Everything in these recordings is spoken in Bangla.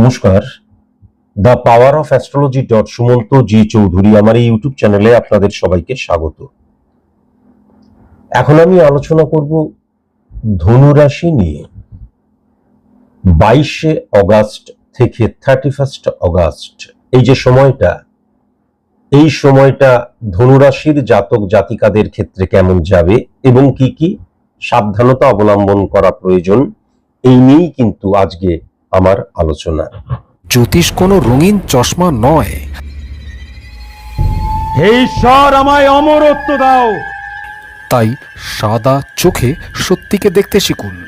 নমস্কার। The power of astrology dot Sumanta ji Chowdhury আমার এই ইউটিউব চ্যানেলে আপনাদের সবাইকে স্বাগত। এখন আমি আলোচনা করব ধনুরাশি নিয়ে। বাইশে অগাস্ট থেকে থার্টি ফার্স্ট অগাস্ট, এই যে সময়টা, এই সময়টা ধনুরাশির জাতক জাতিকাদের ক্ষেত্রে কেমন যাবে এবং কি কি সাবধানতা অবলম্বন করা প্রয়োজন, এই নিয়েই কিন্তু আজকে আমার আলোচনা। জ্যোতিষ কোনো রঙিন চশমা নয়। হে ঈশ্বর আমায় অমরত্ব দাও। তাই সাদা চোখে সত্যিকে দেখতে শিখুন।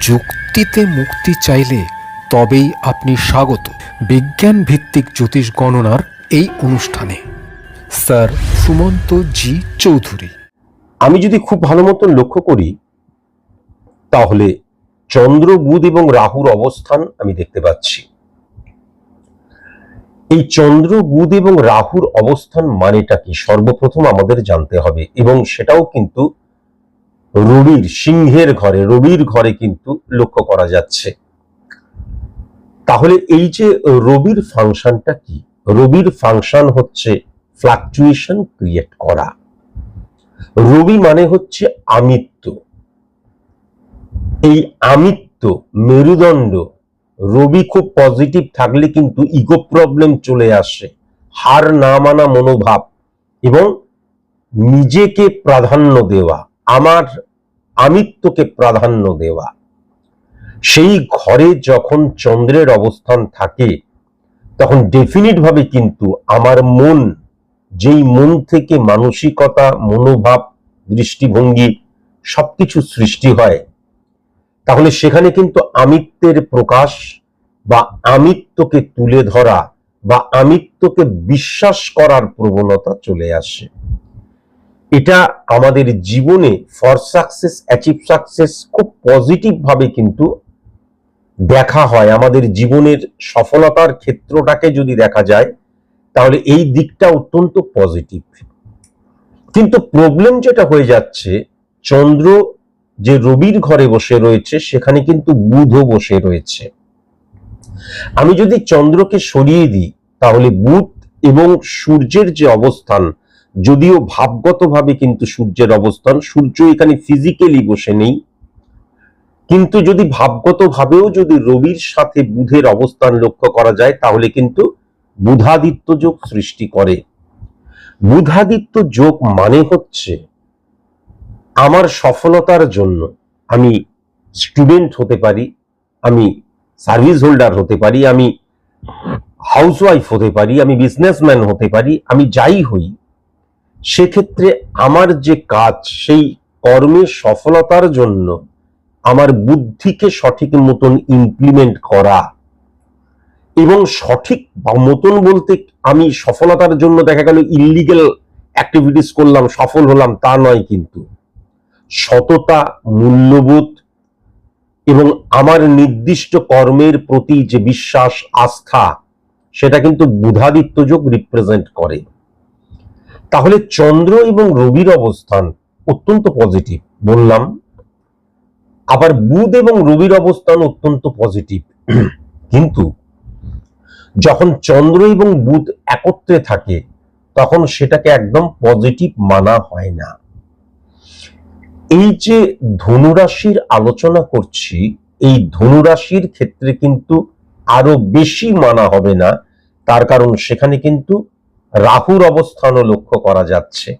যুক্তিতে মুক্তি চাইলে তবেই আপনি স্বাগত। বিজ্ঞান ভিত্তিক জ্যোতিষ গণনার এই অনুষ্ঠানে। স্যার সুমন্ত জি চৌধুরী। আমি যদি খুব ভালো মতন লক্ষ্য করি তাহলে চন্দ্র বুধ এবং রাহুর অবস্থান আমি দেখতে পাচ্ছি। এই চন্দ্র বুধ এবং রাহুর অবস্থান মানেটা কি? সর্বপ্রথম আমাদের জানতে হবে এবং সেটাও কিন্তু রবির সিংহের ঘরে, রবির ঘরে কিন্তু লক্ষ্য করা যাচ্ছে। তাহলে এই যে রবির ফাংশনটা কি? রবির ফাংশন হচ্ছে ফ্লাকচুয়েশন ক্রিয়েট করা। রবি মানে হচ্ছে আমিত্ব। এই আমিত্ব, মেরুদণ্ড, রবি খুব পজিটিভ থাকলে কিন্তু ইগো প্রবলেম চলে আসে। হার না মানা মনোভাব এবং নিজেকে প্রাধান্য দেওয়া, আমার আমিত্বকে প্রাধান্য দেওয়া। সেই ঘরে যখন চন্দ্রের অবস্থান থাকে, তখন ডেফিনিট ভাবে কিন্তু আমার মন, যেই মন থেকে মানসিকতা, মনোভাব, দৃষ্টিভঙ্গি সবকিছু সৃষ্টি হয়। তাহলে সেখানে কিন্তু আমিত্বের প্রকাশ বা আমিত্বকে তুলে ধরা বা আমিত্বকে বিশ্বাস করার প্রবণতা চলে আসে। এটা আমাদের জীবনে ফর সাকসেস অ্যাচিভ সাকসেস খুব পজিটিভ ভাবে কিন্তু দেখা হয়। আমাদের জীবনের সফলতার ক্ষেত্রটাকে যদি দেখা যায়, তাহলে এই দিকটা অত্যন্ত পজিটিভ কিন্তু প্রবলেম যেটা হয়ে যাচ্ছে, চন্দ্র যে রবির ঘরে বসে রয়েছে, সেখানে কিন্তু বুধও বসে রয়েছে। আমি যদি চন্দ্রকে সরিয়ে দিই, তাহলে বুধ এবং সূর্যের যে অবস্থান, যদিও ভাবগতভাবে কিন্তু সূর্যের অবস্থান, সূর্য এখানে ফিজিক্যালি বসে নেই। কিন্তু যদি ভাবগতভাবেও যদি রবির সাথে বুধের অবস্থান লক্ষ্য করা যায়, তাহলে কিন্তু বুধাদিত্য যোগ সৃষ্টি করে। বুধাদিত্য যোগ মানে হচ্ছে আমার সফলতার জন্য আমি স্টুডেন্ট হতে পারি, আমি সার্ভিস হোল্ডার হতে পারি, আমি হাউসওয়াইফ হতে পারি, আমি বিজনেসম্যান হতে পারি, আমি যাই হই, সেক্ষেত্রে আমার যে কাজ, সেই কর্মের সফলতার জন্য আমার বুদ্ধিকে সঠিক মতন ইমপ্লিমেন্ট করা এবং সঠিক মতন বলতে আমি সফলতার জন্য দেখা গেল ইলিগেল অ্যাক্টিভিটিস করলাম, সফল হলাম, তা নয় কিন্তু। সততা, মূল্যবোধ এবং আমার নির্দিষ্ট কর্মের প্রতি যে বিশ্বাস, আস্থা, সেটা কিন্তু বুধাদিত্য যোগ রিপ্রেজেন্ট করে। তাহলে চন্দ্র এবং রবির অবস্থান অত্যন্ত পজিটিভ বললাম। আবার বুধ এবং রবির অবস্থান অত্যন্ত পজিটিভ কিন্তু যখন চন্দ্র এবং বুধ একত্রে থাকে, তখন সেটাকে একদম পজিটিভ মানা হয় না। এই যে ধনুরাশির আলোচনা করছি, এই ধনুরাশির ক্ষেত্রে কিন্তু আরও বেশি মানা হবে না। তার কারণ সেখানে কিন্তু রাহুর অবস্থানও লক্ষ্য করা যাচ্ছে।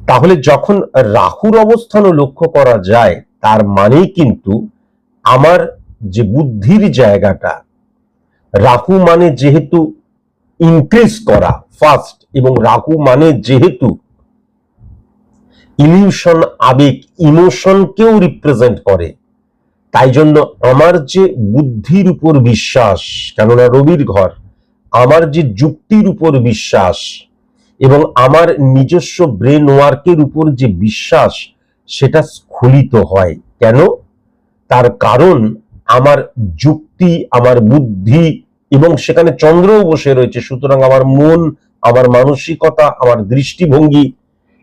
তাহলে যখন রাহুর অবস্থানও লক্ষ্য করা যায়, তার মানেই কিন্তু আমার যে বুদ্ধির জায়গাটা, রাহু মানে যেহেতু ইনক্রিজ করা ফার্স্ট এবং রাহু মানে যেহেতু ইলিউশন আবেগ ইমোশনকেও রিপ্রেজেন্ট করে। তাই জন্য আমার যে বুদ্ধির উপর বিশ্বাস, কেননা রবির ঘর, আমার যে যুক্তির উপর বিশ্বাস এবং আমার নিজস্ব ব্রেন ওয়ার্কের উপর যে বিশ্বাস, সেটা স্খলিত হয়। কেন? তার কারণ আমার যুক্তি, আমার বুদ্ধি এবং সেখানে চন্দ্রও বসে রয়েছে। সুতরাং আমার মন, আমার মানসিকতা, আমার দৃষ্টিভঙ্গি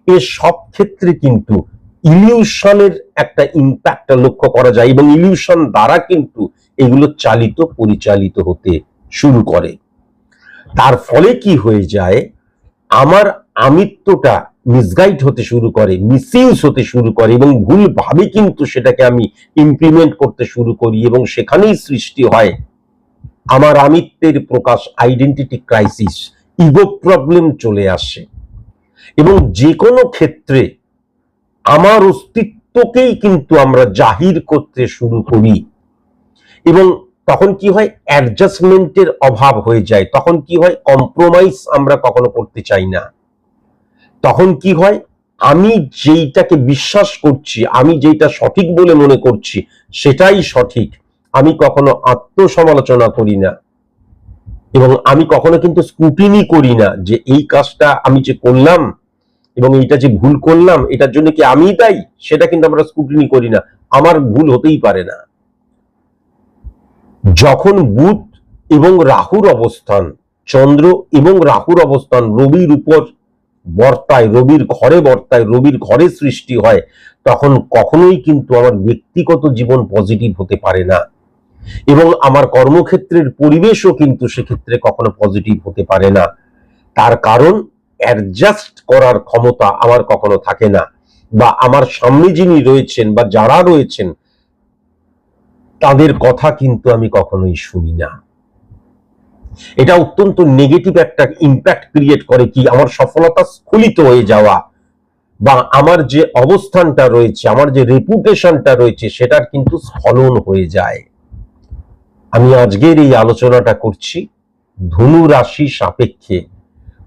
এ সব ক্ষেত্রে কিন্তু ইলিউশনের একটা ইম্প্যাক্ট লক্ষ্য করা যায় এবং ইলিউশন দ্বারা কিন্তু এগুলো চালিত, পরিচালিত হতে শুরু করে। তার ফলে কি হয়ে যায়? আমার আমিত্বটা মিসগাইড হতে শুরু করে মিসইউজ হতে শুরু করে এবং ভুলভাবে কিন্তু সেটাকে আমি ইমপ্লিমেন্ট করতে শুরু করি এবং সেখানেই সৃষ্টি হয় আমার আমিত্বের প্রকাশ আইডেন্টিটি ক্রাইসিস ইগো প্রবলেম চলে আসে। এবং যে কোনো ক্ষেত্রে আমার অস্তিত্বকেই কিন্তু আমরা জাহির করতে শুরু করি। এবং তখন কি হয়? অ্যাডজাস্টমেন্টের অভাব হয়ে যায়। তখন কি হয়? কম্প্রোমাইজ আমরা কখনো করতে চাই না। তখন কি হয়? আমি যেইটাকে বিশ্বাস করছি, আমি যেটা সঠিক বলে মনে করছি, সেটাই সঠিক। আমি কখনো আত্মসমালোচনা করি না। এবং আমি কখনো কিন্তু স্কুটিনি করি না যে এই কাজটা আমি যে করলাম এবং এইটা যে ভুল করলাম, এটার জন্য কি আমি তাই সেটা কিন্তু আমরা স্কুটিনি করি না। আমার ভুল হতেই পারে না। যখন বুধ এবং রাহুর অবস্থান, চন্দ্র এবং রাহুর অবস্থান রবির উপর বর্তায়, রবির ঘরে বর্তায়, রবির ঘরে সৃষ্টি হয়, তখন কখনোই কিন্তু আমার ব্যক্তিগত জীবন পজিটিভ হতে পারে না। এবং আমার কর্মক্ষেত্রের পরিবেশও কিন্তু সেক্ষেত্রে কখনো পজিটিভ হতে পারে না। তার কারণ অ্যাডজাস্ট করার ক্ষমতা আমার কখনো থাকে না। বা আমার সামনে যিনি রয়েছেন বা যারা রয়েছেন, তাদের কথা কিন্তু আমি কখনোই শুনি না। এটা অত্যন্ত নেগেটিভ একটা ইম্প্যাক্ট ক্রিয়েট করে কি আমার সফলতা স্খলিত হয়ে যাওয়া বা আমার যে অবস্থানটা রয়েছে, আমার যে রেপুটেশনটা রয়েছে, সেটার কিন্তু স্খলন হয়ে যায়। আমি আজকের এই আলোচনাটা করছি, ধনু রাশি সাপেক্ষে।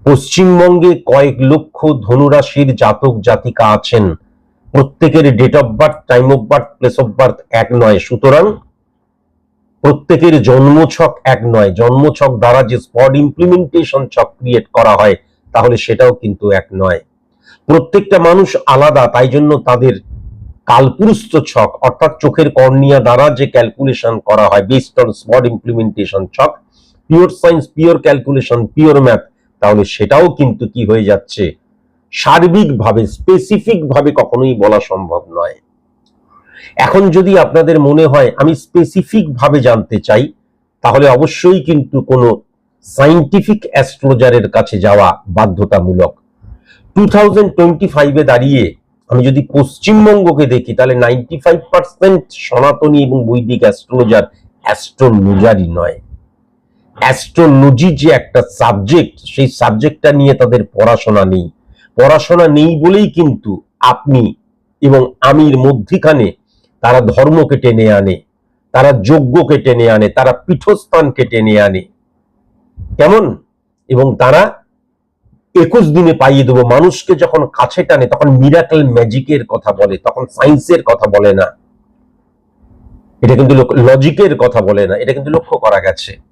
পশ্চিমবঙ্গে কয়েক লক্ষ ধনুরাশির জাতক জাতিকা আছেন। প্রত্যেকের date of birth time of birth place of birth এক নয়। সুতরাং প্রত্যেকের জন্মছক এক নয়। জন্মছক দ্বারা যে স্পট ইমপ্লিমেন্টেশন ছক ক্রিয়েট করা হয়, তাহলে সেটাও কিন্তু এক নয়। প্রত্যেকটা মানুষ আলাদা, তাই জন্য তাদের কালপুরুষ ছক, অর্থাৎ চোখের কর্নিয়া দ্বারা যে ক্যালকুলেশন করা হয় বেসড অন স্পট ইমপ্লিমেন্টেশন ছক pure science pure calculation pure math তাহলে সেটাও কিন্তু কি হয়ে যাচ্ছে? সার্বিকভাবে স্পেসিফিক ভাবে কখনোই বলা সম্ভব নয়। এখন যদি আপনাদের মনে হয়, আমি স্পেসিফিক ভাবে জানতে চাই, তাহলে অবশ্যই কিন্তু কোনো সাইন্টিফিক অ্যাস্ট্রোলজারের কাছে যাওয়া বাধ্যতামূলক। টু থাউজেন্ড টোয়েন্টি ফাইভে দাঁড়িয়ে আমি যদি পশ্চিমবঙ্গকে দেখি, তাহলে নাইনটি ফাইভ পার্সেন্ট সনাতনী এবং বৈদিক অ্যাস্ট্রোলজার অ্যাস্ট্রোলজারই নয়। অ্যাস্ট্রোলজি যে একটা সাবজেক্ট সেই সাবজেক্টটা নিয়ে তাদের পড়াশোনা নেই। পড়াশোনা নেই বলেই কিন্তু আপনি এবং আমির মধ্যিখানে তারা ধর্মকে টেনে আনে, তারা যজ্ঞকে টেনে আনে, তারা পীঠস্থানকে টেনে আনে। কেমন? এবং তারা একুশ দিনে পাইয়ে দেবো। মানুষকে যখন কাছে টানে, তখন মিরাকেল ম্যাজিকের কথা বলে, তখন সায়েন্সের কথা বলে না। এটা কিন্তু লজিকের কথা বলে না। এটা কিন্তু লক্ষ্য করা গেছে।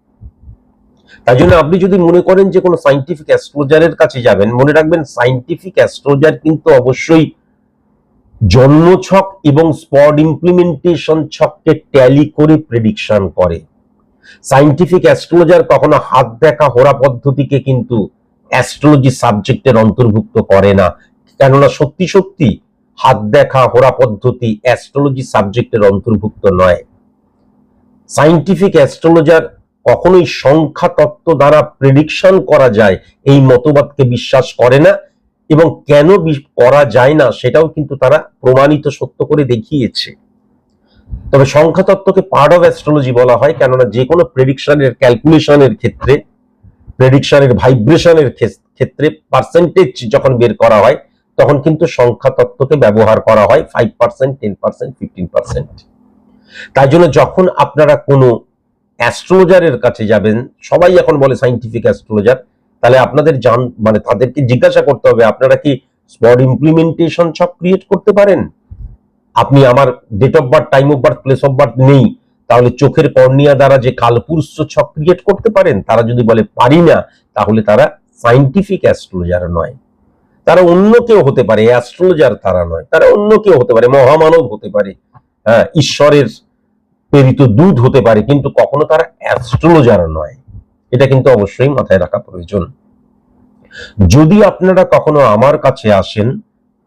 তাই জন্য আপনি যদি মনে করেন যে কোনো সাইন্টিফিক অ্যাস্ট্রোলজারের কাছে যাবেন, মনে রাখবেন সাইন্টিফিক অ্যাস্ট্রোলজার কিন্তু অবশ্যই জন্মছক এবং স্পট ইমপ্লিমেন্টেশন ছককে ট্যালি করে প্রেডিকশন করে। সাইন্টিফিক অ্যাস্ট্রোলজার কখনো হাত দেখা হোরা পদ্ধতিকে কিন্তু অ্যাস্ট্রোলজি সাবজেক্টের অন্তর্ভুক্ত করে না। কেননা সত্যি সত্যি হাত দেখা হোরা পদ্ধতি অ্যাস্ট্রোলজি সাবজেক্টের অন্তর্ভুক্ত নয়। সাইন্টিফিক অ্যাস্ট্রোলজার কখনোই সংখ্যা তত্ত্ব দ্বারা প্রেডিকশন করা যায়, এই মতবাদকে বিশ্বাস করে না এবং কেন করা যায় না সেটাও কিন্তু তারা প্রমাণিত সত্য করে দেখিয়েছে। তবে সংখ্যা তত্ত্বকে পার্ট অফ অ্যাস্ট্রোলজি বলা হয়, কেননা যে কোনো প্রেডিকশনের ক্যালকুলেশনের ক্ষেত্রে প্রেডিকশনের ভাইব্রেশনের ক্ষেত্রে পার্সেন্টেজ যখন বের করা হয়, তখন কিন্তু সংখ্যা তত্ত্বকে ব্যবহার করা হয় five percent ten percent fifteen percent তাই জন্য যখন আপনারা কোনো অ্যাস্ট্রোলজারের কাছে যাবেন, সবাই এখন বলে সাইন্টিফিক অ্যাস্ট্রোলজার, তাহলে আপনাদের জান মানে তাদেরকে জিজ্ঞাসা করতে হবে, আপনারা কি স্পট ইমপ্লিমেন্টেশন সব ক্রিয়েট করতে পারেন? আপনি আমার date of birth time of birth place of birth নেই, তাহলে চোখের কর্নিয়া দ্বারা যে কালপুরুষ ছক ক্রিয়েট করতে পারেন? তারা যদি বলে পারি না, তাহলে তারা সাইন্টিফিক অ্যাস্ট্রোলজার নয়। তারা অন্য কেউ হতে পারে, অ্যাস্ট্রোলজার তারা নয়, তারা অন্য কেউ হতে পারে, মহামানব হতে পারে হ্যাঁ ঈশ্বরের প্রেরিত দূত হতে পারে, কিন্তু কখনো তারা অ্যাস্ট্রোলজার নয়। এটা কিন্তু অবশ্যই মাথায় রাখা প্রয়োজন। যদি আপনারা কখনো আমার কাছে আসেন,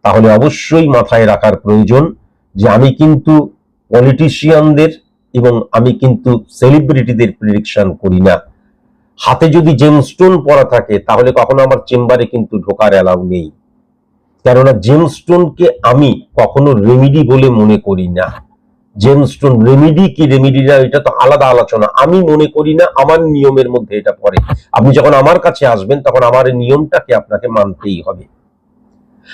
তাহলে অবশ্যই মাথায় রাখার প্রয়োজন যে আমি কিন্তু পলিটিশিয়ানদের এবং আমি কিন্তু সেলিব্রিটিদের প্রেডিকশন করি না। হাতে যদি জেমস্টোন পরা থাকে, তাহলে কখনো আমার চেম্বারে কিন্তু ঢোকার অ্যালাউ নেই। কেননা জেমস্টোনকে আমি কখনো রেমিডি বলে মনে করি না। জেমস্টোন রেমিডি কি? রেমিডি না এটা তো আলাদা আলোচনা। আমি মনে করি না আমার নিয়মের মধ্যে এটা পড়ে। আপনি যখন আমার কাছে আসবেন, তখন আমার নিয়মটাকে আপনাকে মানতেই হবে।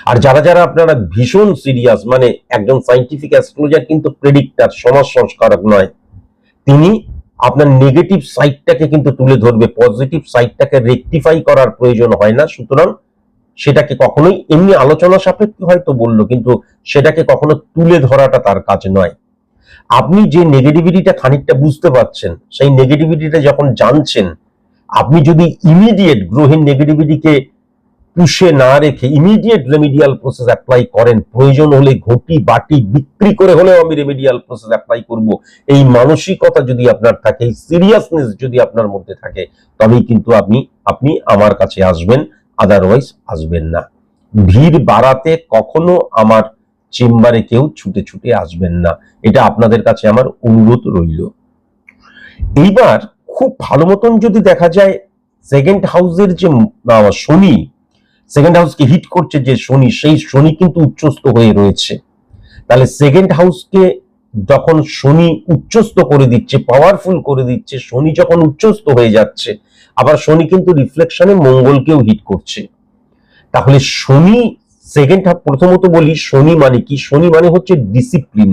আর যারা যারা আপনারা ভীষণ সিরিয়াস মানে একজন সাইন্টিফিক অ্যাস্ট্রোলজার কিন্তু প্রেডিক্টার সমাজ সংস্কারক নয়, তিনি আপনার নেগেটিভ সাইডটাকে কিন্তু তুলে ধরবে। পজিটিভ সাইডটাকে রেকটিফাই করার প্রয়োজন হয় না। সুতরাং সেটাকে কখনোই, এমনি আলোচনা সাপেক্ষে হয়তো বলল, কিন্তু সেটাকে কখনো তুলে ধরাটা তার কাজ নয়। আপনি যে নেগেটিভিটিটা খানিকটা বুঝতে পারছেন, সেই নেগেটিভিটিটা যখন জানছেন, আপনি যদি ইমিডিয়েট গ্রহের নেগেটিভিটিকে পুষে না রেখে ইমিডিয়েট রেমিডিয়াল প্রসেস অ্যাপ্লাই করেন, প্রয়োজন হলে ঘটি, বাটি বিক্রি করে হলেও আমি রেমিডিয়াল প্রসেস অ্যাপ্লাই করব। এই মানসিকতা যদি আপনার থাকে, এই সিরিয়াসনেস যদি আপনার মধ্যে থাকে, তবেই কিন্তু আপনি আপনি আমার কাছে আসবেন আদারওয়াইজ আসবেন না। ভিড় বাড়াতে কখনো আমার চেম্বারে কেউ ছুটে ছুটে আসবেন না। এটা আপনাদের কাছে আমার অনুরোধ রইল। এইবার খুব ভালো মতন যদি দেখা যায় সেকেন্ড হাউসের যে শনি সেকেন্ড হাউসকে হিট করছে যে শনি, সেই শনি কিন্তু উচ্চস্ত হয়ে রয়েছে। তাহলে সেকেন্ড হাউসকে যখন শনি উচ্চস্ত করে দিচ্ছে পাওয়ারফুল করে দিচ্ছে, শনি যখন উচ্চস্ত হয়ে যাচ্ছে, আবার শনি কিন্তু রিফ্লেকশনে মঙ্গলকেও হিট করছে। তাহলে শনি সেকেন্ড হাফ প্রথমত বলি শনি মানে কি? শনি মানে হচ্ছে ডিসিপ্লিন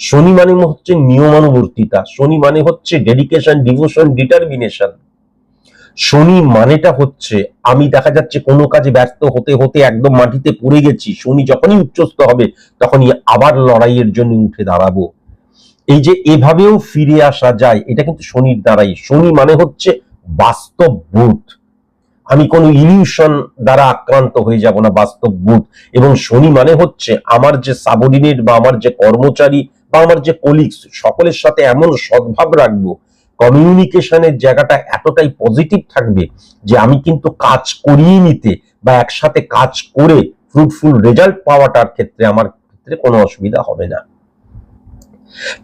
শনি মানে হচ্ছে নিয়মানুবর্তিতা। শনি মানে হচ্ছে ডেডিকেশন ডিভোশন ডিটারমিনেশন শনি মানেটা হচ্ছে আমি দেখা যাচ্ছে কোনো কাজে ব্যস্ত হতে হতে একদম মাটিতে পড়ে গেছি। শনি যখনই উচ্চস্ত হবে, তখনই আবার লড়াইয়ের জন্য উঠে দাঁড়াবো। এই যে এভাবেও ফিরে আসা যায়, এটা কিন্তু শনির দ্বারাই। শনি মানে হচ্ছে বাস্তব বোধ। আমি কোনো ইলিউশন দ্বারা আক্রান্ত হয়ে যাব না, বাস্তব বোধ। এবং শনি মানে হচ্ছে আমার যে সাবঅর্ডিনেট বা আমার যে কর্মচারী বা আমার যে কলিগস সকলের সাথে এমন সদ্ভাব রাখব কমিউনিকেশনের জায়গাটা এতটাই পজিটিভ থাকবে যে আমি কিন্তু কাজ করিয়ে নিতে বা একসাথে কাজ করে ফ্রুটফুল রেজাল্ট পাওয়াটার ক্ষেত্রে আমার ক্ষেত্রে কোনো অসুবিধা হবে না।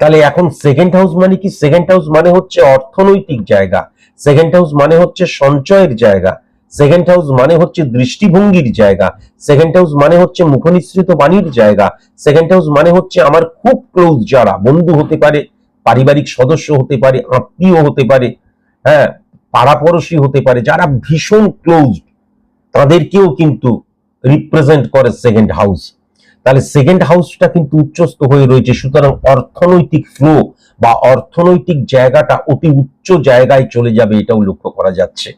তাহলে এখন সেকেন্ড হাউস মানে কি? সেকেন্ড হাউস মানে হচ্ছে অর্থনৈতিক জায়গা। সেকেন্ড হাউস মানে হচ্ছে সঞ্চয়ের জায়গা। সেকেন্ড হাউস মানে হচ্ছে দৃষ্টিভঙ্গির জায়গা। সেকেন্ড হাউস মানে হচ্ছে মুখনিসৃত বাণীর জায়গা। সেকেন্ড হাউস মানে হচ্ছে আমার খুব ক্লোজ যারা, বন্ধু হতে পারে, পারিবারিক সদস্য হতে পারে, আত্মীয় হতে পারে হ্যাঁ পাড়াপড়শি হতে পারে, যারা ভীষণ ক্লোজ তাদেরকেও কিন্তু রিপ্রেজেন্ট করে সেকেন্ড হাউস তাহলে সেকেন্ড হাউসটা কিন্তু উচ্চস্থ হয়ে রয়েছে, সুতরাং অর্থনৈতিক ফ্লো বা অর্থনৈতিক জায়গাটা অতি উচ্চ জায়গায় চলে যাবে, এটাও লক্ষ্য করা যাচ্ছে।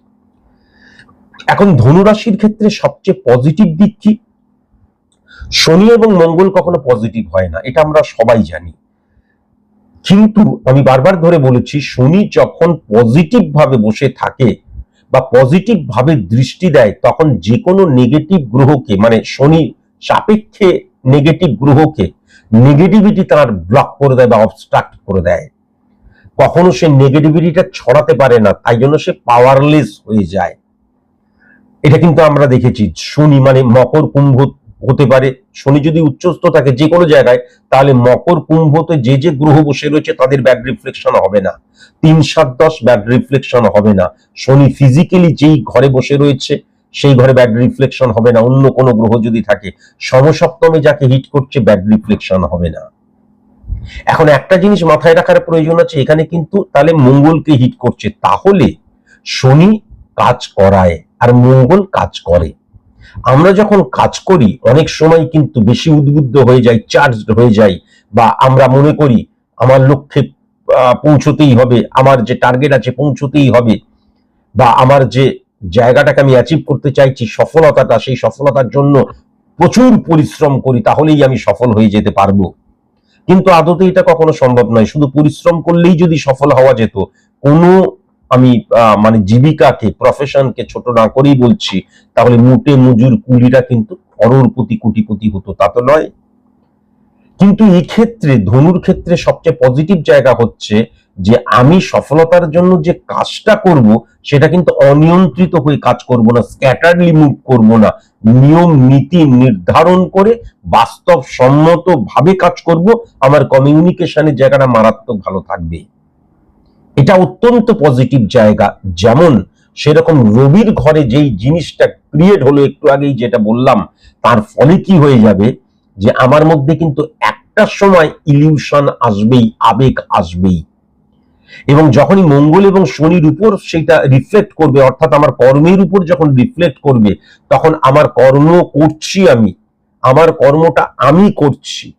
এখন ধনুরাশির ক্ষেত্রে সবচেয়ে পজিটিভ দিক কি? শনি এবং মঙ্গল কখনো পজিটিভ হয় না, এটা আমরা সবাই জানি। কিন্তু আমি বারবার ধরে বলেছি, শনি যখন পজিটিভ ভাবে বসে থাকে বা পজিটিভ ভাবে দৃষ্টি দেয়, তখন যে কোনো নেগেটিভ গ্রহকে মানে শনি সাপেক্ষে নেগেটিভ গ্রহকে নেগেটিভিটি তার ব্লক করে দেয় বা অবস্ট্রাক্ট করে দেয়। কখনো সে নেগেটিভিটিটা ছড়াতে পারে না, তাই জন্য সে পাওয়ারলেস হয়ে যায়। এটা কিন্তু আমরা দেখেছি, শনি মানে মকর কুম্ভ হতে পারে। শনি যদি উচ্চস্থ থাকে যে কোনো জায়গায়, তাহলে মকর কুম্ভতে যে যে গ্রহ বসে রয়েছে, তাদের ব্যাড রিফ্লেকশন হবে না। তিন, সাত, দশ ব্যাড রিফ্লেকশন হবে না। শনি ফিজিক্যালি যেই ঘরে বসে রয়েছে, সেই ঘরে ব্যাড রিফ্লেকশন হবে না। অন্য কোনো গ্রহ যদি থাকে, সমসপ্তমে যাকে হিট করছে ব্যাড রিফ্লেকশন হবে না। এখন একটা জিনিস মাথায় রাখার প্রয়োজন আছে, এখানে কিন্তু তাহলে মঙ্গলকে হিট করছে। তাহলে শনি কাজ করায়। আর মঙ্গল কাজ করে। আমরা যখন কাজ করি, অনেক সময় কিন্তু বেশি উদ্বুদ্ধ হয়ে যাই চার্জড হয়ে যাই, বা আমরা মনে করি আমার লক্ষ্যে পৌঁছতেই হবে, আমার যে টার্গেট আছে পৌঁছতেই হবে, বা আমার যে জায়গাটাকে আমি অ্যাচিভ করতে চাইছি সফলতাটা, সেই সফলতার জন্য প্রচুর পরিশ্রম করি, তাহলেই আমি সফল হয়ে যেতে পারব। কিন্তু আদতে এটা কখনো সম্ভব নয়। শুধু পরিশ্রম করলেই যদি সফল হওয়া যেত, কোনো আমি মানে জীবিকাকে প্রফেশনকে ছোট না করেই বলছি, তাহলে মুটে মজুর কুলিরা কিন্তু করোড়পতি কোটিপতি হতো, তা তো নয়। কিন্তু এই ক্ষেত্রে, ধনুর ক্ষেত্রে সবচেয়ে পজিটিভ জায়গা হচ্ছে যে, আমি সফলতার জন্য যে কাজটা করব, সেটা কিন্তু অনিয়ন্ত্রিত হয়ে কাজ করব না স্ক্যাটারলি মুভ করব না। নিয়ম, নীতি নির্ধারণ করে বাস্তব সম্মত ভাবে কাজ করব, আমার কমিউনিকেশনের জায়গাটা মারাত্মক ভালো থাকবে। এটা অত্যন্ত পজিটিভ জায়গা। যেমন সেরকম রবির ঘরে যেই জিনিসটা ক্রিয়েট হলো, একটু আগেই যেটা বললাম, তার ফলে কি হয়ে যাবে? যে আমার মধ্যে কিন্তু একটা সময় ইলিউশন আসবেই, আবেগ আসবেই। এবং যখনই মঙ্গল এবং শনির উপর সেটা রিফ্লেক্ট করবে, অর্থাৎ আমার কর্মের উপর যখন রিফ্লেক্ট করবে, তখন আমার কর্ম করছি আমি, আমার কর্মটা আমি করছি।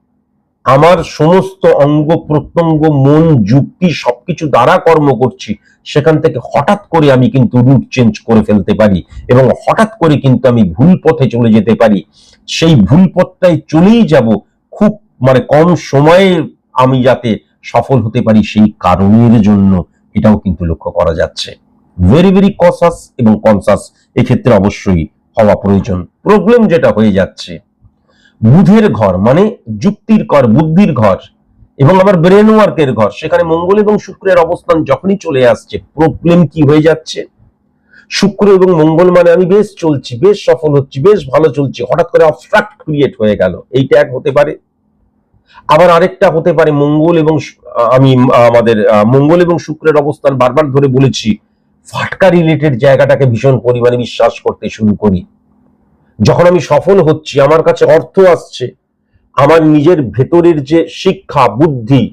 আমার সমস্ত অঙ্গ প্রত্যঙ্গ, মন, যুক্তি, সবকিছু দ্বারা কর্ম করছি, সেখান থেকে হঠাৎ করে আমি কিন্তু রুট চেঞ্জ করে ফেলতে পারি এবং হঠাৎ করে কিন্তু আমি ভুল পথে চলে যেতে পারি। সেই ভুল পথটায় চলেই যাব, খুব মানে কম সময়ে আমি যাতে সফল হতে পারি সেই কারণের জন্য। এটাও কিন্তু লক্ষ্য করা যাচ্ছে। ভেরি ভেরি কসাস এবং কনসাস এক্ষেত্রে অবশ্যই হওয়া প্রয়োজন। প্রবলেম যেটা হয়ে যাচ্ছে বুধের ঘর মানে যুক্তির ঘর বুদ্ধির ঘর, এবং আমার ব্রেন ওয়ার্কের ঘর, সেখানে মঙ্গল এবং শুক্রের অবস্থান যখনই চলে আসছে প্রবলেম কি হয়ে যাচ্ছে? শুক্র এবং মঙ্গল মানে আমি বেশ চলছি, বেশ সফল হচ্ছি, বেশ ভালো চলছি, হঠাৎ করে অবস্ট্রাক্ট ক্রিয়েট হয়ে গেল, এইটা এক হতে পারে। আবার আরেকটা হতে পারে, মঙ্গল এবং আমি, আমাদের মঙ্গল এবং শুক্রের অবস্থান বারবার ধরে বলেছি, ফাটকা রিলেটেড জায়গাটাকে ভীষণ পরিমাণে বিশ্বাস করতে শুরু করি। যখন আমি সফল হচ্ছি, আমার কাছে অর্থ আসছে, আমার নিজের ভেতরের যে শিক্ষা, বুদ্ধি,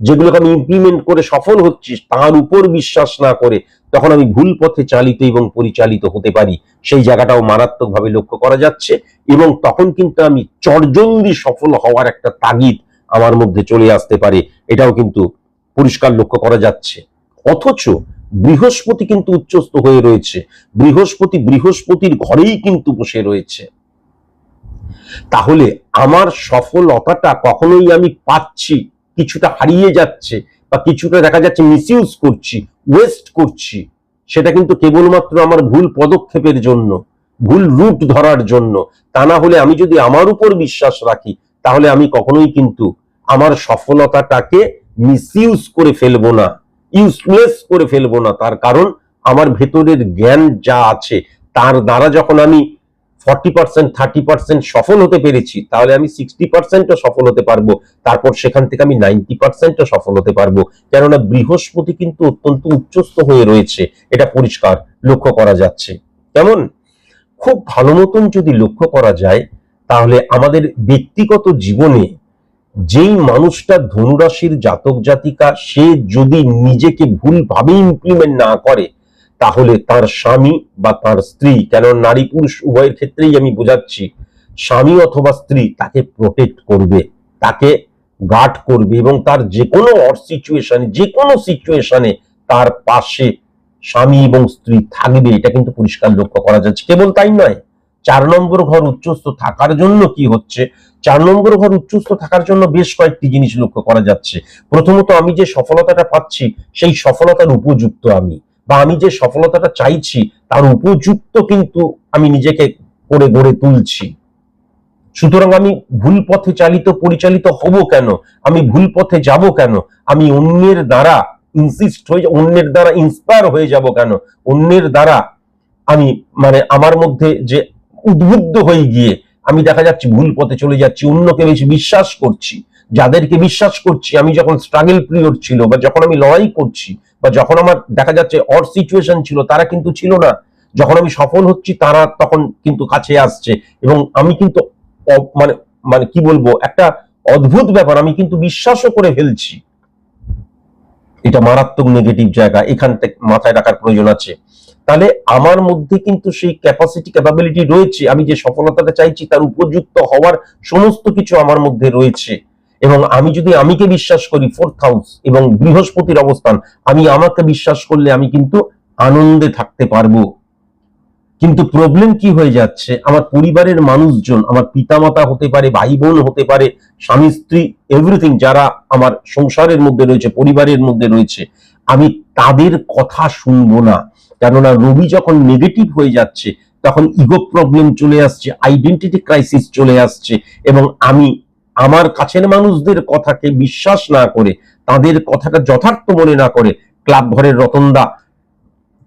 যেগুলোকে আমি ইমপ্লিমেন্ট করে সফল হচ্ছি, তার উপর বিশ্বাস না করে তখন আমি ভুল পথে চালিত এবং পরিচালিত হতে পারি। সেই জায়গাটাও মারাত্মকভাবে লক্ষ্য করা যাচ্ছে এবং তখন কিন্তু আমি চরজন্দি সফল হওয়ার একটা তাগিদ আমার মধ্যে চলে আসতে পারে। এটাও কিন্তু পরিষ্কার লক্ষ্য করা যাচ্ছে। অথচ বৃহস্পতি কিন্তু উচ্চস্থ হয়ে রয়েছে। বৃহস্পতি বৃহস্পতির ঘরেই কিন্তু বসে রয়েছে। তাহলে আমার সফলতাটা কখনোই আমি পাচ্ছি, কিছুটা হারিয়ে যাচ্ছে বা কিছুটা দেখা যাচ্ছে মিসইউজ করছি ওয়েস্ট করছি, সেটা কিন্তু কেবলমাত্র আমার ভুল পদক্ষেপের জন্য, ভুল রুট ধরার জন্য। তা না হলে আমি যদি আমার উপর বিশ্বাস রাখি, তাহলে আমি কখনোই কিন্তু আমার সফলতাটাকে মিসইউজ করে ফেলব না। ইউজলেস করে ফেলব না। তার কারণ আমার ভেতরের জ্ঞান যা আছে, তার দ্বারা যখন আমি ফর্টি পার্সেন্ট থার্টি পার্সেন্ট সফল হতে পেরেছি, তাহলে আমি সিক্সটি পার্সেন্টও সফল হতে পারব। তারপর সেখান থেকে আমি নাইনটি পার্সেন্টও সফল হতে পারব। কেননা বৃহস্পতি কিন্তু অত্যন্ত উচ্চস্থ হয়ে রয়েছে। এটা পরিষ্কার লক্ষ্য করা যাচ্ছে। কেমন? খুব ভালো মতন যদি লক্ষ্য করা যায়, তাহলে আমাদের ব্যক্তিগত জীবনে যেই মানুষটা ধনুরাশির জাতক জাতিকা, সে যদি নিজেকে ভুলভাবে ইমপ্লিমেন্ট না করে, তাহলে তার স্বামী বা তার স্ত্রী কেন নারী পুরুষ উভয়ের ক্ষেত্রেই আমি বোঝাচ্ছি, স্বামী অথবা স্ত্রী তাকে প্রোটেক্ট করবে, তাকে গার্ড করবে এবং তার যে কোনো সিচুয়েশনে যে কোনো সিচুয়েশনে তার পাশে স্বামী এবং স্ত্রী থাকবে, এটা কিন্তু পরিষ্কার লক্ষ্য করা যাচ্ছে। কেবল তাই নয় চার নম্বর ঘর উচ্চস্থ থাকার জন্য কি হচ্ছে? চার নম্বর ঘর উচ্চস্থ থাকার জন্য বেশ কয়েকটি জিনিস লক্ষ্য করা যাচ্ছে। প্রথমত, আমি যে সফলতাটা পাচ্ছি, সেই সফলতার উপযুক্ত আমি। বা আমি যে সফলতাটা চাইছি, তার উপযুক্ত কিন্তু আমি নিজেকে করে গড়ে তুলছি। সুতরাং আমি ভুল পথে চালিত, পরিচালিত হব কেন? আমি ভুল পথে যাব কেন? আমি অন্যের দ্বারা ইনসিস্ট হয়ে অন্যের দ্বারা ইন্সপায়ার হয়ে যাব কেন? অন্যের দ্বারা আমি মানে আমার মধ্যে যে উদ্বুদ্ধ হয়ে গিয়ে আমি দেখা যাচ্ছে ভুল পথে চলে যাচ্ছি, অন্যকে বেশি বিশ্বাস করছি, যাদেরকে বিশ্বাস করছি, আমি যখন স্ট্রাগল পিরিয়ড ছিল বা যখন আমি লড়াই করছি বা যখন আমার দেখা যাচ্ছে অর সিচুয়েশন ছিল, তারা কিন্তু ছিল না। যখন আমি সফল হচ্ছি, তারা তখন কিন্তু কাছে আসছে এবং আমি কিন্তু মানে মানে কি বলব, একটা অদ্ভুত ব্যাপার, আমি কিন্তু বিশ্বাসও করে ফেলছি। এটা মারাত্মক নেগেটিভ জায়গা, এখান থেকে মাথায় রাখার প্রয়োজন আছে। তাহলে আমার মধ্যে কিন্তু সেই ক্যাপাসিটি ক্যাপাবিলিটি রয়েছে। আমি যে সফলতাটা চাইছি, তার উপযুক্ত হওয়ার সমস্ত কিছু আমার মধ্যে রয়েছে। এবং আমি যদি আমিকে বিশ্বাস করি ফোর্থ হাউস এবং বৃহস্পতির অবস্থান, আমি আমাকে বিশ্বাস করলে আমি কিন্তু আনন্দে থাকতে পারব। কিন্তু প্রবলেম কি হয়ে যাচ্ছে? আমার পরিবারের মানুষজন, আমার পিতামাতা হতে পারে ভাই বোন হতে পারে, স্বামী, স্ত্রী এভরিথিং যারা আমার সংসারের মধ্যে রয়েছে, পরিবারের মধ্যে রয়েছে, আমি তাদের কথা শুনব না। কেননা রবি যখন নেগেটিভ হয়ে যাচ্ছে, তখন ইগো প্রবলেম চলে আসছে আইডেন্টিটি ক্রাইসিস চলে আসছে এবং আমি আমার কাছের মানুষদের কথাকে বিশ্বাস না করে, তাদের কথাটা যথার্থ মনে না করে, ক্লাব ঘরের রতনদা,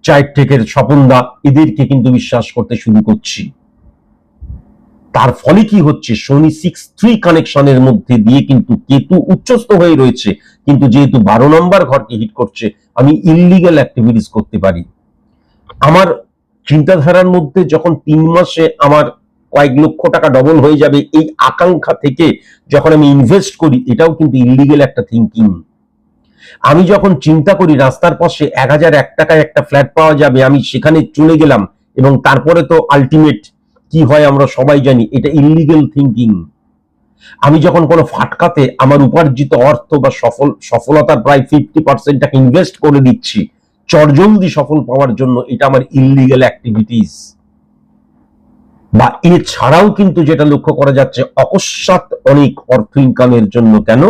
চায়ের টেকের স্বপনদা, এদেরকে কিন্তু বিশ্বাস করতে শুরু করছি। তার ফলে কি হচ্ছে? শনি সিক্স থ্রি কানেকশনের মধ্যে দিয়ে কিন্তু কেতু উচ্চস্থ হয়ে রয়েছে, কিন্তু যেহেতু বারো নম্বর ঘরকে হিট করছে, আমি ইললিগাল অ্যাক্টিভিটিস করতে পারি। আমার চিন্তাধারার মধ্যে যখন তিন মাসে আমার কয়েক লক্ষ টাকা ডবল হয়ে যাবে, এই আকাঙ্ক্ষা থেকে যখন আমি ইনভেস্ট করি, এটাও কিন্তু ইলিগেল একটা থিঙ্কিং আমি যখন চিন্তা করি, রাস্তার পাশে এক হাজার এক টাকায় একটা ফ্ল্যাট পাওয়া যাবে, আমি সেখানে চলে গেলাম এবং তারপরে তো আলটিমেট কি হয় আমরা সবাই জানি, এটা ইলিগেল থিঙ্কিং আমি যখন কোনো ফাটকাতে আমার উপার্জিত অর্থ বা সফল, সফলতার প্রায় ফিফটি পার্সেন্টটাকে ইনভেস্ট করে দিচ্ছি চটজলদি সফল পাওয়ার জন্য এটা আমার ইলিগেল অ্যাক্টিভিটিস বা এছাড়াও কিন্তু যেটা লক্ষ্য করা যাচ্ছে, অকস্মাৎ অনেক অর্থ ইনকামের জন্য কেন?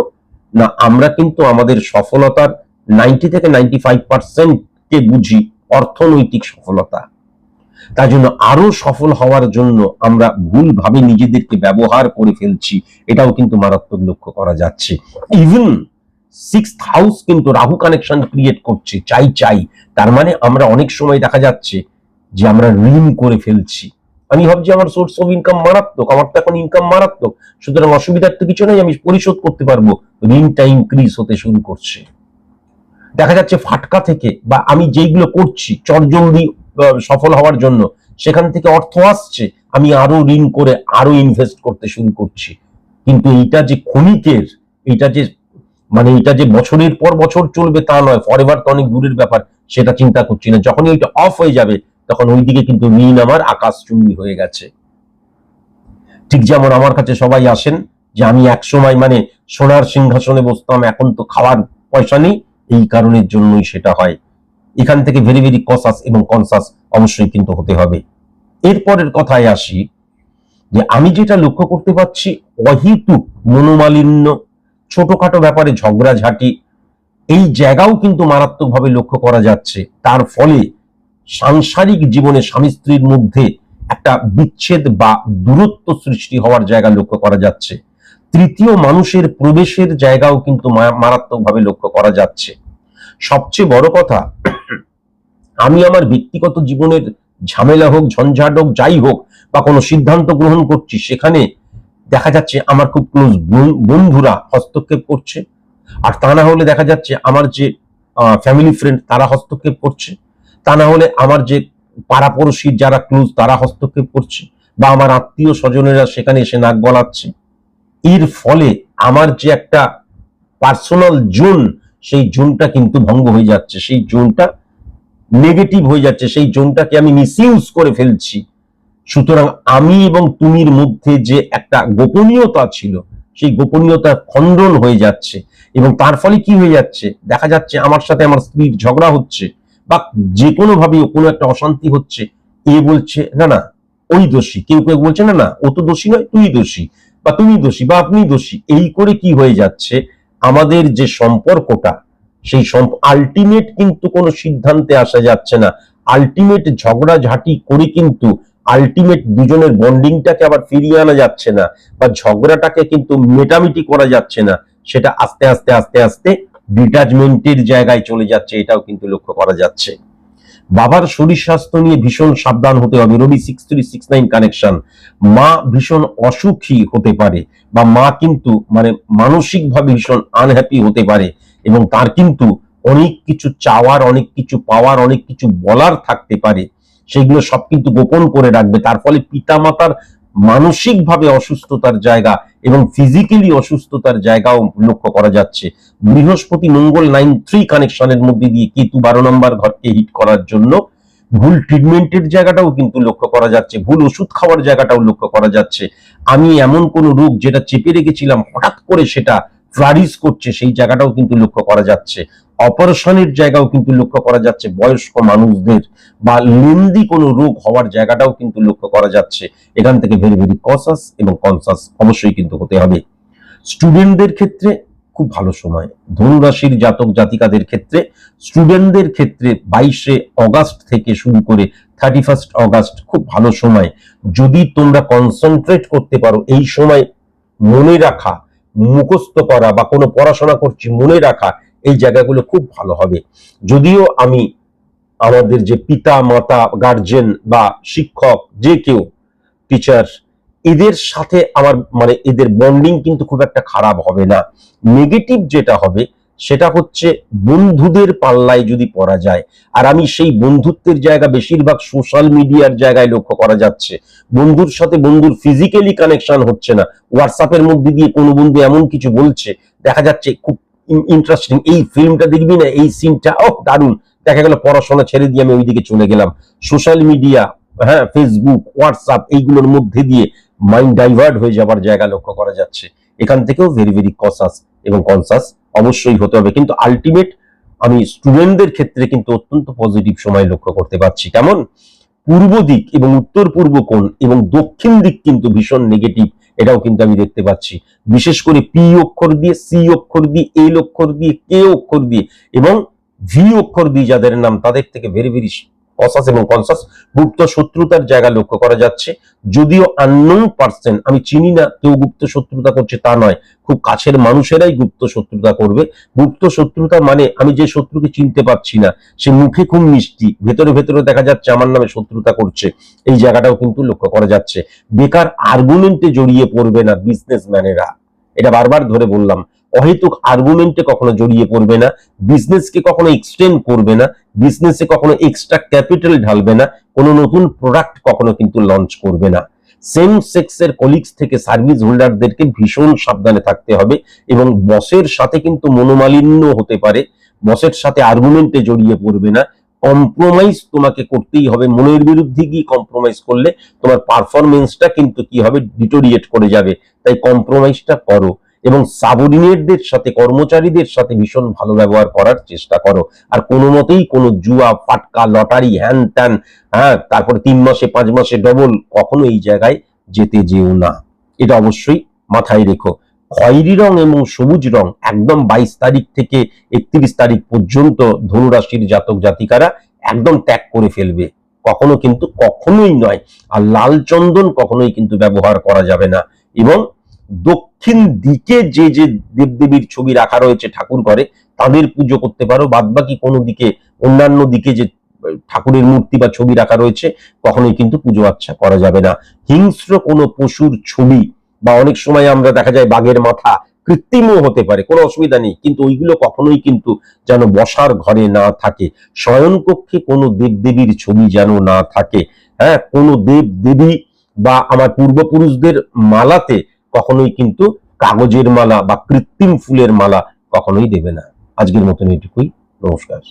না, আমরা কিন্তু আমাদের সফলতার নাইনটি থেকে নাইনটি ফাইভ কে বুঝি অর্থনৈতিক সফলতা। তার জন্য আরও সফল হওয়ার জন্য আমরা ভুলভাবে নিজেদেরকে ব্যবহার করে ফেলছি, এটাও কিন্তু মারাত্মক লক্ষ্য করা যাচ্ছে। ইভেন সিক্স হাউস কিন্তু রাহু কানেকশন ক্রিয়েট করছে, চাই চাই। তার মানে আমরা অনেক সময় দেখা যাচ্ছে যে আমরা ঋণ করে ফেলছি। আমি ভাবছি আমার সোর্স অফ ইনকাম মারাত্মক, আমার তো এখন ইনকাম মারাত্মক। সুতরাং অসুবিধার তো কিছু নেই, আমি পরিশোধ করতে পারব। ঋণটা ইনক্রিজ হতে শুরু করছে। দেখা যাচ্ছে ফাটকা থেকে বা আমি যেইগুলো করছি, চটজলদি সফল হওয়ার জন্য, সেখান থেকে অর্থ আসছে, আমি আরও ঋণ করে আরও ইনভেস্ট করতে শুরু করছি। কিন্তু এইটা যে ক্ষণিকের এটা যে মানে এটা যে বছরের পর বছর চলবে তা নয় ফরএভার তো অনেক দূরের ব্যাপার, সেটা চিন্তা করছি না। যখনই ওইটা অফ হয়ে যাবে, তখন ওইদিকে কিন্তু ঋণ আমার আকাশ চুম্বি হয়ে গেছে। ঠিক যেমন আমার কাছে সবাই আসেন, যে আমি এক সময় মানে সোনার সিংহাসনে বসতাম, এখন তো খাওয়ার পয়সা নেই, এই কারণের জন্যই সেটা হয়। এখান থেকে ভেরি ভেরি কসাস এবং কনসাস অবশ্যই কিন্তু হতে হবে। এরপরের কথায় আসি, যে আমি যেটা লক্ষ্য করতে পারছি, অহিতুক মনোমালিন্য ছোটখাটো ব্যাপারে ঝগড়াঝাটি, এই জায়গাও কিন্তু মারাত্মকভাবে লক্ষ্য করা যাচ্ছে। তার ফলে সাংসারিক জীবনে স্বামী স্ত্রীর মধ্যে একটা বিচ্ছেদ বা দূরত্ব সৃষ্টি হওয়ার জায়গা লক্ষ্য করা যাচ্ছে। তৃতীয় মানুষের প্রবেশের জায়গাও কিন্তু মারাত্মকভাবে লক্ষ্য করা যাচ্ছে। সবচেয়ে বড় কথা, আমি আমার ব্যক্তিগত জীবনের ঝামেলা হোক, ঝঞ্ঝাট হোক, যাই হোক, বা কোনো সিদ্ধান্ত গ্রহণ করছি, সেখানে দেখা যাচ্ছে আমার খুব ক্লোজ বন্ধুরা হস্তক্ষেপ করছে। আর তা না হলে দেখা যাচ্ছে আমার যে ফ্যামিলি ফ্রেন্ড তারা হস্তক্ষেপ করছে। তা না হলে আমার যে পাড়াপড়শির যারা ক্লোজ তারা হস্তক্ষেপ করছে বা আমার আত্মীয় স্বজনেরা সেখানে এসে নাক গলাচ্ছে। এর ফলে আমার যে একটা পার্সোনাল জোন সেই জোনটা কিন্তু ভঙ্গ হয়ে যাচ্ছে। সেই জোনটা নেগেটিভ হয়ে যাচ্ছে। সেই জোনটাকে আমি মিসইউজ করে ফেলছি। সুতরাং আমি এবং তুমির মধ্যে যে একটা গোপনীয়তা ছিল, সেই গোপনীয়তা খণ্ডন হয়ে যাচ্ছে এবং তার ফলে কি হয়ে যাচ্ছে? দেখা যাচ্ছে আমার সাথে আমার স্ত্রীর ঝগড়া হচ্ছে বা যে কোনো ভাবে কোনো একটা অশান্তি হচ্ছে, এ বলছে, না না, ওই দোষী, কেউ কেউ বলছে, না না, ও তো দোষী নয়, তুই দোষী বা তুমি দোষী বা আপনি দোষী। এই করে কি হয়ে যাচ্ছে? আমাদের যে সম্পর্কটা, সেই আলটিমেট কিন্তু কোনো সিদ্ধান্তে আসা যাচ্ছে না। আলটিমেট ঝগড়া ঝাঁটি করে কিন্তু আলটিমেট দুজনের বন্ডিংটাকে আবার ফিরিয়ে আনা যাচ্ছে না বা ঝগড়াটাকে কিন্তু মেটামিটি করা যাচ্ছে না, সেটা আস্তে আস্তে আস্তে আস্তে ডিটাচমেন্টের জায়গায় চলে যাচ্ছে, এটাও কিন্তু লক্ষ্য করা যাচ্ছে। বাবার শরীর স্বাস্থ্য নিয়ে ভীষণ সাবধান হতে হবে, Rabi six three six nine connection মা ভীষণ অসুখী হতে পারে বা মা কিন্তু মানে মানসিকভাবে ভীষণ আনহ্যাপি হতে পারে এবং তার কিন্তু অনেক কিছু চাওয়ার, অনেক কিছু পাওয়ার, অনেক কিছু বলার থাকতে পারে। সেগুলো সব কিন্তু গোপন করে রাখবে। তার ফলে পিতামাতার মানসিকভাবে অসুস্থতার জায়গা এবং ফিজিক্যালি অসুস্থতার জায়গাও লক্ষ্য করা যাচ্ছে। বৃহস্পতি মঙ্গল নাইন থ্রি কানেকশনের মধ্যে দিয়ে কেতু বারো নম্বর ঘরকে হিট করার জন্য ভুল ট্রিটমেন্টের জায়গাটাও কিন্তু লক্ষ্য করা যাচ্ছে, ভুল ওষুধ খাওয়ার জায়গাটাও লক্ষ্য করা যাচ্ছে। আমি এমন কোন রোগ যেটা চেপে রেখেছিলাম, হঠাৎ করে সেটা ফ্লারিস করছে, সেই জায়গাটাও কিন্তু লক্ষ্য করা যাচ্ছে। অপারেশনের জায়গাও কিন্তু লক্ষ্য করা যাচ্ছে, বয়স্ক মানুষদের বা লেন্দি কোনো রোগ হওয়ার জায়গাটাও কিন্তু লক্ষ্য করা যাচ্ছে। এখান থেকে ভেরি ভেরি কসাস এবং কনসাস অবশ্যই কিন্তু হতে হবে। স্টুডেন্টদের ক্ষেত্রে খুব ভালো সময়। ধনুরাশির জাতক জাতিকাদের ক্ষেত্রে স্টুডেন্টদের ক্ষেত্রে বাইশে অগাস্ট থেকে শুরু করে থার্টি ফার্স্ট অগাস্ট খুব ভালো সময়। যদি তোমরা কনসেন্ট্রেট করতে পারো, এই সময় মনে রাখা মুখস্থ করা বা কোনো পড়াশোনা করছি মনে রাখা এই জায়গাগুলো খুব ভালো হবে। যদিও আমি আমাদের যে পিতা, মাতা গার্জেন বা শিক্ষক, যে কেউ টিচার এদের সাথে আমার মানে এদের বন্ডিং কিন্তু খুব একটা খারাপ হবে না। নেগেটিভ যেটা হবে সেটা হচ্ছে বন্ধুদের পাল্লায় যদি পড়া যায়। আর আমি সেই বন্ধুত্বের জায়গা বেশিরভাগ সোশ্যাল মিডিয়ার জায়গায় লক্ষ্য করা যাচ্ছে। বন্ধুর সাথে বন্ধুর ফিজিক্যালি কানেকশন হচ্ছে না। হোয়াটসঅ্যাপের মধ্যে দিয়ে কোনো বন্ধু এমন কিছু বলছে, দেখা যাচ্ছে খুব ইন্টারেস্টিং এই ফিল্মটা দেখবি না, এই সিনটা ও দারুণ। দেখা গেল পড়াশোনা ছেড়ে দিয়ে আমি ওইদিকে চলে গেলাম। সোশ্যাল মিডিয়া হ্যাঁ ফেসবুক হোয়াটসঅ্যাপ এইগুলোর মধ্যে দিয়ে মাইন্ড ডাইভার্ট হয়ে যাবার জায়গা লক্ষ্য করা যাচ্ছে। এখান থেকেও ভেরি ভেরি কসাস এবং কনসাস অবশ্যই হতে হবে। কিন্তু আলটিমেট আমি স্টুডেন্টদের ক্ষেত্রে কিন্তু অত্যন্ত পজিটিভ সময় লক্ষ্য করতে পারছি। কেমন? পূর্ব দিক এবং উত্তর পূর্ব কোণ এবং দক্ষিণ দিক কিন্তু ভীষণ নেগেটিভ এটাও কিন্তু আমি দেখতে পাচ্ছি। বিশেষ করে পি অক্ষর দিয়ে সি অক্ষর দিয়ে এল অক্ষর দিয়ে কে অক্ষর দিয়ে এবং ভি অক্ষর দিয়ে যাদের নাম, তাদের থেকে ভেরি ভেরি কসাস এবং কনসাস গুপ্ত শত্রুতার জায়গা লক্ষ্য করা যাচ্ছে। যদিও আননোন পার্সন আমি চিনি না, কেউ গুপ্ত শত্রুতা করছে তা নয়। খুব কাছের মানুষেরাই গুপ্ত শত্রুতা করবে। গুপ্ত শত্রুতা মানে আমি যে শত্রুকে চিনতে পারছি না, সে মুখে খুব মিষ্টি, ভেতরে ভেতরে দেখা যাচ্ছে আমার নামে শত্রুতা করছে। এই জায়গাটাও কিন্তু লক্ষ্য করা যাচ্ছে। বেকার আর্গুমেন্টে জড়িয়ে পড়বে না বিজনেসম্যানেরা এটা বারবার ধরে বললাম। অহেতুক আর্গুমেন্টে কখনো জড়িয়ে পড়বে না বিজনেসকে কখনো এক্সটেন্ড করবে না বিজনেসে কখনো এক্সট্রা ক্যাপিটাল ঢালবে না, কোনো নতুন প্রোডাক্ট কখনো কিন্তু লঞ্চ করবে না। সেম সেক্সের কলিগস থেকে সার্ভিস হোল্ডারদেরকে ভীষণ সাবধানে থাকতে হবে এবং বসের সাথে কিন্তু মনোমালিন্য হতে পারে বসের সাথে আর্গুমেন্টে জড়িয়ে পড়বে না। কম্প্রোমাইজ তোমাকে করতেই হবে, মনের বিরুদ্ধে গিয়ে কম্প্রোমাইজ করলে তোমার পারফরমেন্সটা কিন্তু কি হবে ডিটোরিয়েট করে যাবে। তাই কম্প্রোমাইজটা করো। এবং সাবঅর্ডিনেটদের সাথে, কর্মচারীদের সাথে ভীষণ ভালো ব্যবহার করার চেষ্টা করো। আর কোনো মতেই কোনো জুয়া, ফাটকা, লটারি হ্যান ত্যান হ্যাঁ তারপরে তিন মাসে, পাঁচ মাসে ডবল কখনো এই জায়গায় যেতে যেও না। এটা অবশ্যই মাথায় রেখো। খয়েরি রং এবং সবুজ রং একদম বাইশ তারিখ থেকে একত্রিশ তারিখ পর্যন্ত ধনুরাশির জাতক জাতিকারা একদম ত্যাগ করে ফেলবে। কখনো কিন্তু কখনোই নয়। আর লাল চন্দন কখনোই কিন্তু ব্যবহার করা যাবে না। এবং দক্ষিণ দিকে যে যে দেবদেবীর ছবি রাখা রয়েছে ঠাকুর ঘরে, তাদের পুজো করতে পারো। বাদ বাকি কোনো দিকে, অন্যান্য দিকে যে ঠাকুরের মূর্তি বা ছবি রাখা রয়েছে, কখনোই কিন্তু পুজো আচ্ছা করা যাবে না। হিংস্র কোনো পশুর ছবি বা অনেক সময় আমরা দেখা যায় বাঘের মাথা কৃত্রিমও হতে পারে, কোনো অসুবিধা নেই। কিন্তু ওইগুলো কখনোই কিন্তু যেন বসার ঘরে না থাকে। শয়নকক্ষে কোনো দেবদেবীর ছবি যেন না থাকে। হ্যাঁ কোনো দেব দেবী বা আমার পূর্বপুরুষদের মালাতে কখনোই কিন্তু কাগজের মালা বা কৃত্রিম ফুলের মালা কখনোই দেবে না। আজকের মতন এটুকুই নমস্কার।